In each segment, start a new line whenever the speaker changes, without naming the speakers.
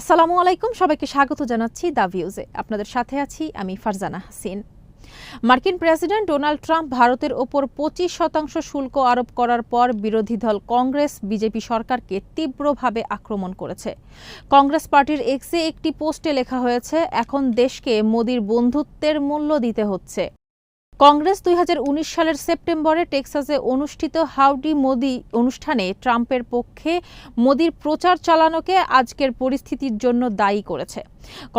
আসসালামু আলাইকুম, সবাইকে স্বাগত জানাচ্ছি দ্য ভিউজে আপনাদের সাথে আছি আমি ফারজানা হাসিন। মার্কিন প্রেসিডেন্ট ডোনাল্ড ট্রাম্প ভারতের ওপর পঁচিশ শতাংশ শুল্ক আরোপ করার পর বিরোধী দল কংগ্রেস, বিজেপি সরকারকে তীব্রভাবে আক্রমণ করেছে। কংগ্রেস পার্টির এক্সে একটি পোস্টে লেখা হয়েছে, এখন দেশকে মোদির বন্ধুত্বের মূল্য দিতে হচ্ছে। কংগ্রেস দুই হাজার উনিশ সালের সেপ্টেম্বরে টেক্সাসে অনুষ্ঠিত হাউডি মোদি অনুষ্ঠানে ট্রাম্পের পক্ষে মোদির প্রচার চালানোকে আজকের পরিস্থিতির জন্য দায়ী করেছে।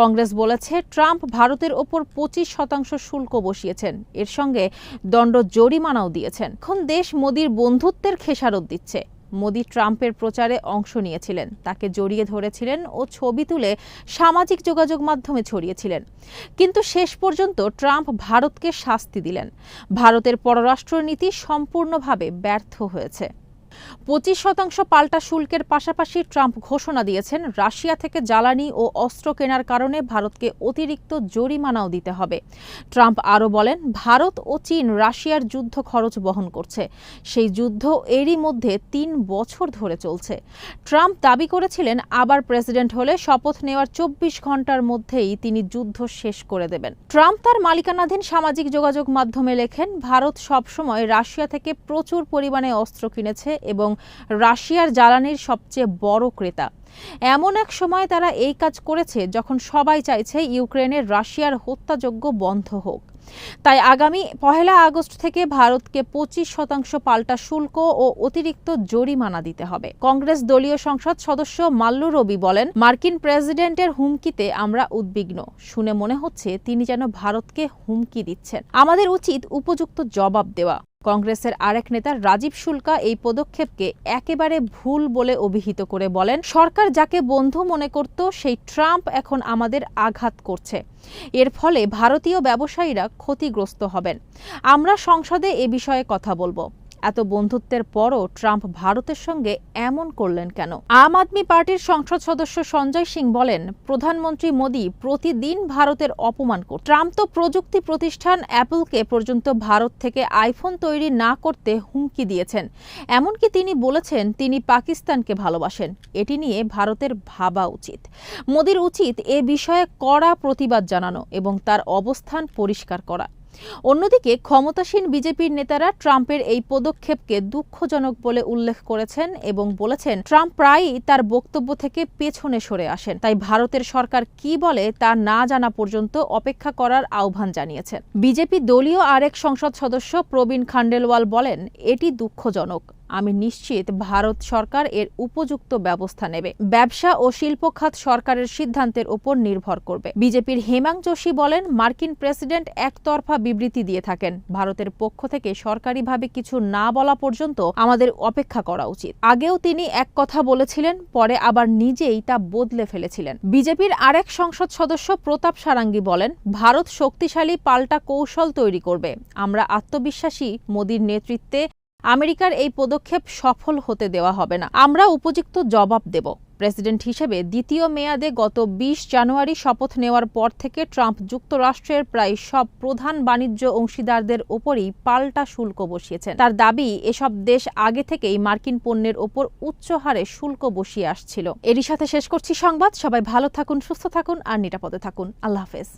কংগ্রেস বলেছে, ট্রাম্প ভারতের ওপর পঁচিশ শতাংশ শুল্ক বসিয়েছেন। এর সঙ্গে দণ্ড জরিমানাও দিয়েছেন। এখন দেশ মোদির বন্ধুত্বের খেসারত দিচ্ছে। মোদি ট্রাম্পের প্রচারে অংশ নিয়েছিলেন। তাকে জড়িয়ে ধরেছিলেন ও ছবি তুলে সামাজিক যোগাযোগ মাধ্যমে ছড়িয়েছিলেন। কিন্তু শেষ পর্যন্ত ট্রাম্প ভারতকে শাস্তি দিলেন। ভারতের পররাষ্ট্রনীতি সম্পূর্ণভাবে ব্যর্থ হয়েছে। পঁচিশ শতাংশ পাল্টা শুল্কের পাশাপাশি ট্রাম্প ঘোষণা দিয়েছেন, রাশিয়া থেকে জ্বালানি ও অস্ত্র কেনার কারণে ভারতকে অতিরিক্ত জরিমানাও দিতে হবে। ট্রাম্প আরও বলেন, ভারত ও চীন রাশিয়ার যুদ্ধ খরচ বহন করছে। সেই যুদ্ধ এরই মধ্যে তিন বছর ধরে চলছে। ট্রাম্প দাবি করেছিলেন, আবার প্রেসিডেন্ট হলে শপথ নেওয়ার চব্বিশ ঘণ্টার মধ্যেই তিনি যুদ্ধ শেষ করে দেবেন। ট্রাম্প তার মালিকানাধীন সামাজিক যোগাযোগ মাধ্যমে লেখেন, ভারত সবসময় রাশিয়া থেকে প্রচুর পরিমাণে অস্ত্র কিনেছে এবং রাশিয়ার জ্বালানির সবচেয়ে বড় ক্রেতা। এমন এক সময় তারা এই কাজ করেছে যখন সবাই চাইছে ইউক্রেনের রাশিয়ার হত্যাযোগ্য বন্ধ হোক। তাই আগামী পহেলা আগস্ট থেকে ভারতকে পঁচিশ শতাংশ পাল্টা শুল্ক ও অতিরিক্ত জরিমানা দিতে হবে। কংগ্রেস দলীয় সংসদ সদস্য মাল্লু রবি বলেন, মার্কিন প্রেসিডেন্টের হুমকিতে আমরা উদ্বিগ্ন। শুনে মনে হচ্ছে তিনি যেন ভারতকে হুমকি দিচ্ছেন। আমাদের উচিত উপযুক্ত জবাব দেওয়া। কংগ্রেসের আরেক নেতা রাজীব শুল্কা এই পদক্ষেপকে একেবারে ভুল বলে অভিহিত করে বলেন, সরকার যাকে বন্ধু মনে করত, সেই ট্রাম্প এখন আমাদের আঘাত করছে। এর ফলে ভারতীয় ব্যবসায়ীরা ক্ষতিগ্রস্ত হবেন। আমরা সংসদে এ বিষয়ে কথা বলব। এত বন্ধুত্বের পরও ট্রাম্প ভারতের সঙ্গে এমন করলেন কেন? আম আদমি পার্টির সংসদ সদস্য সঞ্জয় সিং বলেন, প্রধানমন্ত্রী মোদী প্রতিদিন ভারতের অপমান করত ট্রাম্প তো প্রযুক্তি প্রতিষ্ঠান অ্যাপলকে পর্যন্ত ভারত থেকে আইফোন তৈরি না করতে হুমকি দিয়েছেন। এমনকি তিনি বলেছেন, তিনি পাকিস্তানকে ভালোবাসেন। এটি নিয়ে ভারতের ভাবা উচিত। মোদীর উচিত এ বিষয়ে কড়া প্রতিবাদ জানানো এবং তার অবস্থান পরিষ্কার করা। অন্যদিকে ক্ষমতাসীন বিজেপির নেতারা ট্রাম্পের এই পদক্ষেপকে দুঃখজনক বলে উল্লেখ করেছেন এবং বলেছেন, ট্রাম্প প্রায়ই তার বক্তব্য থেকে পেছনে সরে আসেন। তাই ভারতের সরকার কি বলে তা না জানা পর্যন্ত অপেক্ষা করার আহ্বান জানিয়েছেন বিজেপি দলীয় আরেক সংসদ সদস্য প্রবীণ খান্ডেলওয়াল বলেন, এটি দুঃখজনক। আমি নিশ্চিত ভারত সরকার এর উপযুক্ত ব্যবস্থা নেবে। ব্যবসা ও শিল্প খাত সরকারের সিদ্ধান্তের উপর নির্ভর করবে। বিজেপির হেমাং যোশী বলেন, মার্কিন প্রেসিডেন্ট একতরফা বিবৃতি দিয়ে থাকেন। ভারতের পক্ষ থেকে সরকারিভাবে কিছু না বলা পর্যন্ত আমাদের অপেক্ষা করা উচিত। আগেও তিনি এক কথা বলেছিলেন, পরে আবার নিজেই তা বদলে ফেলেছিলেন। বিজেপির আরেক সংসদ সদস্য প্রতাপ সারাঙ্গী বলেন, ভারত শক্তিশালী পাল্টা কৌশল তৈরি করবে। আমরা আত্মবিশ্বাসী, মোদীর নেতৃত্বে আমেরিকার এই পদক্ষেপ সফল হতে দেওয়া হবে না। আমরা উপযুক্ত জবাব দেব। প্রেসিডেন্ট হিসেবে দ্বিতীয় মেয়াদে গত বিশ জানুয়ারি শপথ নেওয়ার পর থেকে ট্রাম্প যুক্তরাষ্ট্রের প্রায় সব প্রধান বাণিজ্য অংশীদারদের ওপরই পাল্টা শুল্ক বসিয়েছেন। তার দাবি, এসব দেশ আগে থেকেই মার্কিন পণ্যের ওপর উচ্চ হারে শুল্ক বসিয়ে আসছিল। এরই সাথে শেষ করছি সংবাদ। সবাই ভালো থাকুন, সুস্থ থাকুন আর নিরাপদে থাকুন। আল্লাহ হাফেজ।